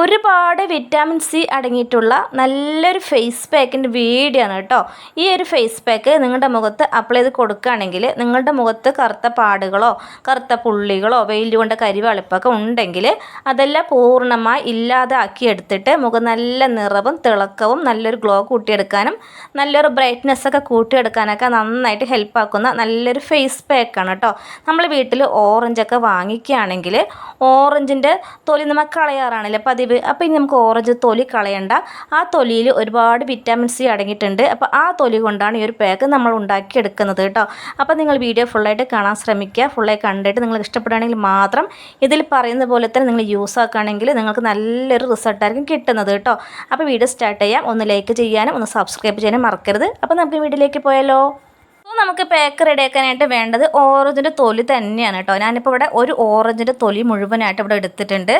ഒരുപാട് vitamin C അടങ്ങിയിട്ടുള്ള നല്ലൊരു ഫേസ് പാക്കിന്റെ വീഡിയോ ആണ് കേട്ടോ. ഈ ഒരു ഫേസ് പാക്ക് നിങ്ങളുടെ മുഖത്ത് അപ്ലൈ ചെയ്ത് കൊടുക്കുകയാണെങ്കിൽ നിങ്ങളുടെ മുഖത്ത് കറുത്ത പാടുകളോ കറുത്ത പുള്ളികളോ വെയിൽ കൊണ്ട് കരിവളിപ്പൊക്കെ ഉണ്ടെങ്കിൽ അതെല്ലാം പൂർണമായി ഇല്ലാതാക്കി എടുത്തിട്ട് മുഖം നല്ല നിറവും തിളക്കവും നല്ലൊരു ഗ്ലോ കൂട്ടിയെടുക്കാനും നല്ലൊരു ബ്രൈറ്റ്നെസ് ഒക്കെ കൂട്ടിയെടുക്കാനൊക്കെ നന്നായിട്ട് ഹെൽപ്പാക്കുന്ന നല്ലൊരു ഫേസ് പാക്കാണ് കേട്ടോ. നമ്മൾ വീട്ടിൽ ഓറഞ്ചൊക്കെ വാങ്ങിക്കുകയാണെങ്കിൽ ഓറഞ്ചിന്റെ തൊലി നമ്മൾ കളയാറാണല്ലേ. പതിവ്. അപ്പോൾ ഇനി നമുക്ക് ഓറഞ്ച് തൊലി കളയണ്ട. ആ തൊലിയിൽ ഒരുപാട് വിറ്റാമിൻ സി അടങ്ങിയിട്ടുണ്ട്. അപ്പോൾ ആ തൊലി കൊണ്ടാണ് ഈ ഒരു പാക്ക് നമ്മൾ ഉണ്ടാക്കിയെടുക്കുന്നത് കേട്ടോ. അപ്പോൾ നിങ്ങൾ വീഡിയോ ഫുള്ളായിട്ട് കാണാൻ ശ്രമിക്കുക. ഫുള്ളായി കണ്ടിട്ട് നിങ്ങൾക്ക് ഇഷ്ടപ്പെടുകയാണെങ്കിൽ മാത്രം ഇതിൽ പറയുന്ന പോലെ തന്നെ നിങ്ങൾ യൂസ് ആക്കുകയാണെങ്കിൽ നിങ്ങൾക്ക് നല്ലൊരു റിസൾട്ടായിരിക്കും കിട്ടുന്നത് കേട്ടോ. അപ്പോൾ വീഡിയോ സ്റ്റാർട്ട് ചെയ്യാം. ഒന്ന് ലൈക്ക് ചെയ്യാനും ഒന്ന് സബ്സ്ക്രൈബ് ചെയ്യാനും മറക്കരുത്. അപ്പോൾ നമുക്ക് വീഡിയോയിലേക്ക് പോയാലോ? അപ്പോൾ നമുക്ക് പാക്ക് റെഡിയാക്കാനായിട്ട് വേണ്ടത് ഓറഞ്ചിന്റെ തൊലി തന്നെയാണ് കേട്ടോ. ഞാനിപ്പോൾ ഇവിടെ ഒരു ഓറഞ്ചിന്റെ തൊലി മുഴുവനായിട്ട് ഇവിടെ എടുത്തിട്ടുണ്ട്.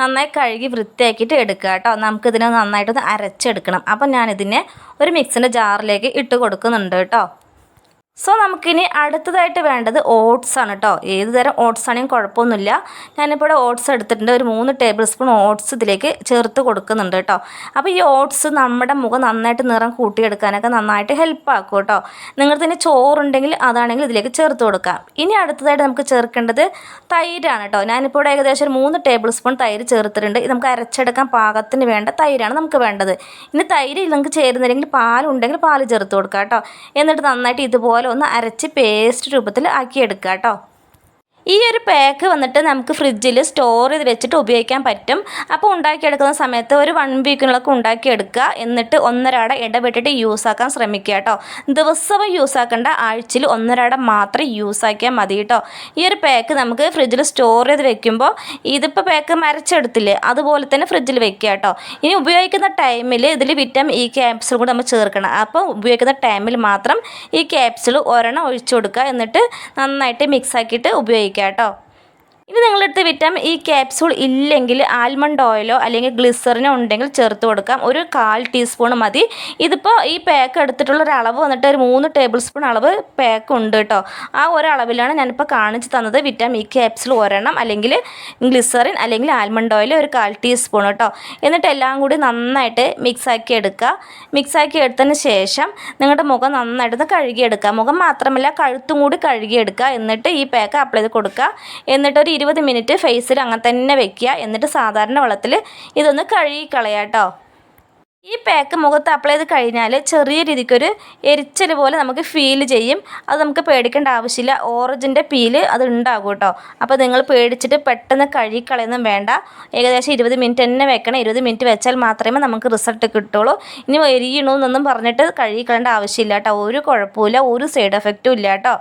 നന്നായി കഴുകി വൃത്തിയാക്കിയിട്ട് എടുക്കുക കേട്ടോ. നമുക്കിതിനെ നന്നായിട്ടൊന്ന് അരച്ചെടുക്കണം. അപ്പം ഞാനിതിനെ ഒരു മിക്സിന്റെ ജാറിലേക്ക് ഇട്ട് കൊടുക്കുന്നുണ്ട് കേട്ടോ. സോ നമുക്കിനി അടുത്തതായിട്ട് വേണ്ടത് ഓട്സ് ആണ് കേട്ടോ ഏത് തരം ഓട്സ് ആണെങ്കിലും കുഴപ്പമൊന്നുമില്ല. ഞാനിപ്പോൾ ഓട്സ് എടുത്തിട്ടുണ്ട്. ഒരു മൂന്ന് ടേബിൾ സ്പൂൺ ഓട്സ് ഇതിലേക്ക് ചേർത്ത് കൊടുക്കുന്നുണ്ട് കേട്ടോ അപ്പോൾ ഈ ഓട്സ് നമ്മുടെ മുഖം നന്നായിട്ട് നിറം കൂട്ടിയെടുക്കാനൊക്കെ നന്നായിട്ട് ഹെൽപ്പ് ആക്കും കേട്ടോ നിങ്ങൾക്ക് തന്നെ ചോറുണ്ടെങ്കിൽ അതാണെങ്കിൽ ഇതിലേക്ക് ചേർത്ത് കൊടുക്കാം. ഇനി അടുത്തതായിട്ട് നമുക്ക് ചേർക്കേണ്ടത് തൈരാണ് കേട്ടോ ഞാനിപ്പോൾ ഇവിടെ ഏകദേശം ഒരു മൂന്ന് ടേബിൾ സ്പൂൺ തൈര് ചേർത്തിട്ടുണ്ട്. ഇത് നമുക്ക് അരച്ചെടുക്കാൻ പാകത്തിന് വേണ്ട തൈരാണ് നമുക്ക് വേണ്ടത്. ഇനി തൈര് നിങ്ങൾക്ക് ചേരുന്നില്ലെങ്കിൽ പാലുണ്ടെങ്കിൽ പാൽ ചേർത്ത് കൊടുക്കാം കേട്ടോ എന്നിട്ട് നന്നായിട്ട് ഇതുപോലെ ഒന്ന് അരച്ച് പേസ്റ്റ് രൂപത്തിൽ ആക്കിയെടുക്കുക കേട്ടോ ഈ ഒരു പാക്ക് വന്നിട്ട് നമുക്ക് ഫ്രിഡ്ജിൽ സ്റ്റോർ ചെയ്ത് വെച്ചിട്ട് ഉപയോഗിക്കാൻ പറ്റും. അപ്പോൾ ഉണ്ടാക്കിയെടുക്കുന്ന സമയത്ത് ഒരു വൺ വീക്കിനുള്ളൊക്കെ ഉണ്ടാക്കിയെടുക്കുക. എന്നിട്ട് ഒന്നരാട ഇടപെട്ടിട്ട് യൂസ് ആക്കാൻ ശ്രമിക്കുക കേട്ടോ. ദിവസവും യൂസ് ആക്കേണ്ട. ആഴ്ചയിൽ ഒന്നരാട മാത്രം യൂസ് ആക്കിയാൽ മതി കേട്ടോ. ഈ ഒരു പാക്ക് നമുക്ക് ഫ്രിഡ്ജിൽ സ്റ്റോർ ചെയ്ത് വെക്കുമ്പോൾ ഇതിപ്പോൾ പാക്ക് മരച്ചെടുത്തില്ലേ? അതുപോലെ തന്നെ ഫ്രിഡ്ജിൽ വെക്കുക കേട്ടോ. ഇനി ഉപയോഗിക്കുന്ന ടൈമിൽ ഇതിൽ വിറ്റാമിൻ ഈ ക്യാപ്സിൽ കൂടെ നമ്മൾ ചേർക്കണം. അപ്പോൾ ഉപയോഗിക്കുന്ന ടൈമിൽ മാത്രം ഈ ക്യാപ്സിൾ ഒരെണ്ണം ഒഴിച്ചു കൊടുക്കുക. എന്നിട്ട് നന്നായിട്ട് മിക്സ് ആക്കിയിട്ട് ഉപയോഗിക്കുക. കേട്ടോ ഇനി നിങ്ങളെടുത്ത് വിറ്റാമിൻ ഈ ക്യാപ്സൂൾ ഇല്ലെങ്കിൽ ആൽമണ്ട് ഓയിലോ അല്ലെങ്കിൽ ഗ്ലിസറിനോ ഉണ്ടെങ്കിൽ ചേർത്ത് കൊടുക്കാം. ഒരു കാൽ ടീസ്പൂൺ മതി. ഇതിപ്പോൾ ഈ പാക്ക് എടുത്തിട്ടുള്ള ഒരു അളവ് വന്നിട്ട് ഒരു മൂന്ന് ടേബിൾ സ്പൂൺ അളവ് പാക്ക് ഉണ്ട് കേട്ടോ. ആ ഒരളവിലാണ് ഞാനിപ്പോൾ കാണിച്ച് തന്നത്. വിറ്റാമിൻ ഇ ക്യാപ്സൂൾ ഒരെണ്ണം അല്ലെങ്കിൽ ഗ്ലിസറിൻ അല്ലെങ്കിൽ ആൽമണ്ട് ഓയിൽ ഒരു കാൽ ടീസ്പൂൺ കേട്ടോ. എന്നിട്ട് എല്ലാം കൂടി നന്നായിട്ട് മിക്സാക്കി എടുക്കുക. മിക്സാക്കി എടുത്തതിന് ശേഷം നിങ്ങളുടെ മുഖം നന്നായിട്ടൊന്ന് കഴുകിയെടുക്കുക. മുഖം മാത്രമല്ല കഴുത്തും കൂടി കഴുകിയെടുക്കുക. എന്നിട്ട് ഈ പാക്ക് അപ്ലൈ ചെയ്ത് കൊടുക്കുക. എന്നിട്ട് ഒരു ഇരുപത് മിനിറ്റ് ഫേസിൽ അങ്ങനെ തന്നെ വെക്കുക. എന്നിട്ട് സാധാരണ വെള്ളത്തിൽ ഇതൊന്ന് കഴുകി കളയാം കേട്ടോ. ഈ പാക്ക് മുഖത്ത് അപ്ലൈ ചെയ്ത് കഴിഞ്ഞാൽ ചെറിയ രീതിക്കൊരു എരിച്ചൽ പോലെ നമുക്ക് ഫീൽ ചെയ്യും. അത് നമുക്ക് പേടിക്കേണ്ട ആവശ്യമില്ല. ഓറഞ്ചിന്റെ പീൽ അത് ഉണ്ടാകും കേട്ടോ. അപ്പോൾ നിങ്ങൾ പേടിച്ചിട്ട് പെട്ടെന്ന് കഴുകിക്കളയൊന്നും വേണ്ട. ഏകദേശം ഇരുപത് മിനിറ്റ് തന്നെ വെക്കണം. ഇരുപത് മിനിറ്റ് വെച്ചാൽ മാത്രമേ നമുക്ക് റിസൾട്ട് കിട്ടുള്ളൂ. ഇനി എരിയണമെന്നൊന്നും പറഞ്ഞിട്ട് കഴുകിക്കളേണ്ട ആവശ്യമില്ല കേട്ടോ. ഒരു കുഴപ്പമില്ല ഒരു സൈഡ് എഫക്റ്റും ഇല്ല കേട്ടോ.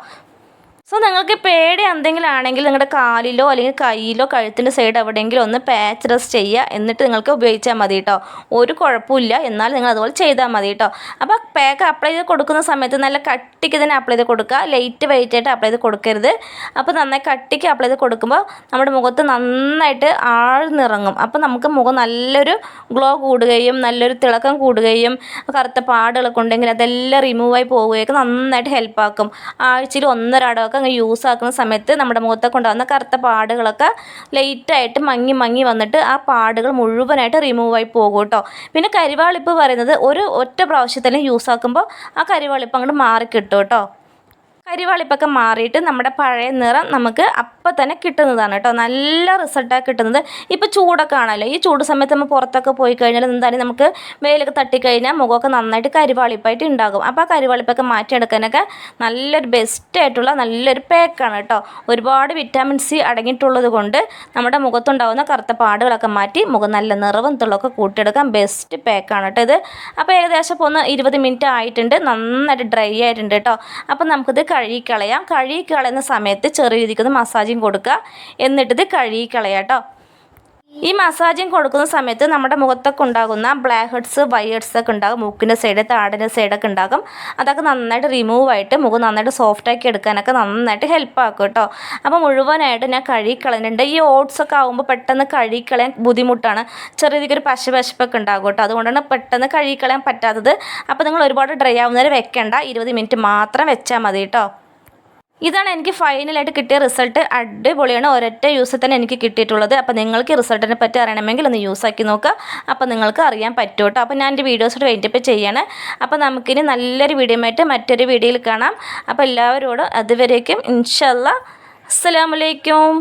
സോ നിങ്ങൾക്ക് പേടി എന്തെങ്കിലും ആണെങ്കിൽ നിങ്ങളുടെ കാലിലോ അല്ലെങ്കിൽ കയ്യിലോ കഴുത്തിന്റെ സൈഡ് എവിടെയെങ്കിലും ഒന്ന് പാച്ച് റെസ്റ്റ് ചെയ്യുക. എന്നിട്ട് നിങ്ങൾക്ക് ഉപയോഗിച്ചാൽ മതി കേട്ടോ ഒരു കുഴപ്പമില്ല. എന്നാൽ നിങ്ങൾ അതുപോലെ ചെയ്താൽ മതി കേട്ടോ അപ്പോൾ പാക്ക് അപ്ലൈ ചെയ്ത് കൊടുക്കുന്ന സമയത്ത് നല്ല കട്ടിക്ക് തന്നെ അപ്ലൈ ചെയ്ത് കൊടുക്കുക. ലൈറ്റ് വെയിറ്റ് ആയിട്ട് അപ്ലൈ ചെയ്ത് കൊടുക്കരുത്. അപ്പോൾ നന്നായി കട്ടിക്ക് അപ്ലൈ ചെയ്ത് കൊടുക്കുമ്പോൾ നമ്മുടെ മുഖത്ത് നന്നായിട്ട് ആഴ്ന്നിറങ്ങും. അപ്പോൾ നമുക്ക് മുഖം നല്ലൊരു ഗ്ലോ കൂടുകയും നല്ലൊരു തിളക്കം കൂടുകയും കറുത്ത പാടുകളൊക്കെ ഉണ്ടെങ്കിൽ അതെല്ലാം റിമൂവായി പോവുകയൊക്കെ നന്നായിട്ട് ഹെൽപ്പാക്കും ആഴ്ചയിൽ ഒന്നരാടമൊക്കെ അങ്ങ് യൂസ് ആക്കുന്ന സമയത്ത് നമ്മുടെ മുഖത്തൊക്കെ ഉണ്ടാകുന്ന കറുത്ത പാടുകളൊക്കെ ലൈറ്റായിട്ട് മങ്ങി മങ്ങി വന്നിട്ട് ആ പാടുകൾ മുഴുവനായിട്ട് റിമൂവ് ആയി പോകും കേട്ടോ. പിന്നെ കരിവാളിപ്പ് പറയുന്നത് ഒരു ഒറ്റ പ്രാവശ്യത്തിൽ യൂസ് ആക്കുമ്പോൾ ആ കരിവാളിപ്പ് അങ്ങോട്ട് മാറി കിട്ടും കേട്ടോ. കരിവാളിപ്പൊക്കെ മാറിയിട്ട് നമ്മുടെ പഴയ നിറം നമുക്ക് അപ്പം തന്നെ കിട്ടുന്നതാണ് കേട്ടോ. നല്ല റിസൾട്ടാണ് കിട്ടുന്നത്. ഇപ്പോൾ ചൂടൊക്കെ ആണല്ലോ. ഈ ചൂട് സമയത്ത് നമ്മൾ പുറത്തൊക്കെ പോയി കഴിഞ്ഞാൽ എന്തായാലും നമുക്ക് വെയിലൊക്കെ തട്ടിക്കഴിഞ്ഞാൽ മുഖമൊക്കെ നന്നായിട്ട് കരിവാളിപ്പായിട്ട് ഉണ്ടാകും. അപ്പോൾ ആ കരിവാളിപ്പൊക്കെ മാറ്റിയെടുക്കാനൊക്കെ നല്ലൊരു ബെസ്റ്റായിട്ടുള്ള നല്ലൊരു പാക്കാണ് കേട്ടോ. ഒരുപാട് വിറ്റാമിൻ സി അടങ്ങിയിട്ടുള്ളത് കൊണ്ട് നമ്മുടെ മുഖത്തുണ്ടാകുന്ന കറുത്ത പാടുകളൊക്കെ മാറ്റി മുഖം നല്ല നിറവും തുള്ളൊക്കെ കൂട്ടിയെടുക്കാൻ ബെസ്റ്റ് പാക്കാണ് കേട്ടോ ഇത്. അപ്പോൾ ഏകദേശം ഇപ്പോൾ ഒന്ന് ഇരുപത് മിനിറ്റ് ആയിട്ടുണ്ട്. നന്നായിട്ട് ഡ്രൈ ആയിട്ടുണ്ട് കേട്ടോ. അപ്പോൾ നമുക്കിത് കഴുകിക്കളയാം. കഴുകിക്കളയുന്ന സമയത്ത് ചെറിയ രീതിക്കൊന്ന് മസാജിങ് കൊടുക്കുക. എന്നിട്ടിത് കഴുകിക്കളയാം കേട്ടോ ഈ മസാജിങ് കൊടുക്കുന്ന സമയത്ത് നമ്മുടെ മുഖത്തൊക്കെ ഉണ്ടാകുന്ന ബ്ലാക്ക് ഹെഡ്സ് വൈഹെഡ്സ് ഒക്കെ ഉണ്ടാകും. മൂക്കിന്റെ സൈഡ് താടിന്റെ സൈഡൊക്കെ ഉണ്ടാകും. അതൊക്കെ നന്നായിട്ട് റിമൂവ് ആയിട്ട് മുഖം നന്നായിട്ട് സോഫ്റ്റാക്കി എടുക്കാനൊക്കെ നന്നായിട്ട് ഹെൽപ്പ് ആക്കും കേട്ടോ അപ്പോൾ മുഴുവനായിട്ട് ഞാൻ കഴുകിക്കളഞ്ഞിട്ടുണ്ട്. ഈ ഓട്സ് ഒക്കെ ആകുമ്പോൾ പെട്ടെന്ന് കഴുകിക്കളയാൻ ബുദ്ധിമുട്ടാണ്. ചെറിയ രീതിക്കൊരു പശ പശപ്പൊക്കെ ഉണ്ടാകും കേട്ടോ അതുകൊണ്ടാണ് പെട്ടെന്ന് കഴുകിക്കളയാൻ പറ്റാത്തത്. അപ്പോൾ നിങ്ങൾ ഒരുപാട് ഡ്രൈ ആവുന്നവരെ വെക്കേണ്ട. ഇരുപത് മിനിറ്റ് മാത്രം വെച്ചാൽ മതി കേട്ടോ ഇതാണ് എനിക്ക് ഫൈനലായിട്ട് കിട്ടിയ റിസൾട്ട് അടിപൊളിയാണ്. ഒരൊറ്റ യൂസിൽ തന്നെ എനിക്ക് കിട്ടിയിട്ടുള്ളത്. അപ്പോൾ നിങ്ങൾക്ക് റിസൾട്ടിനെ പറ്റി അറിയണമെങ്കിൽ ഒന്ന് യൂസ് ആക്കി നോക്കുക. അപ്പോൾ നിങ്ങൾക്ക് അറിയാൻ പറ്റും അപ്പോൾ ഞാൻ എന്റെ വീഡിയോസ് വെയിറ്റപ്പ് ചെയ്യാണ്. അപ്പോൾ നമുക്കിനി നല്ലൊരു വീഡിയോ ആയിട്ട് മറ്റൊരു വീഡിയോയിൽ കാണാം. അപ്പോൾ എല്ലാവരോടും അതുവരേക്കും ഇൻഷല്ല അസ്സലാമലൈക്കും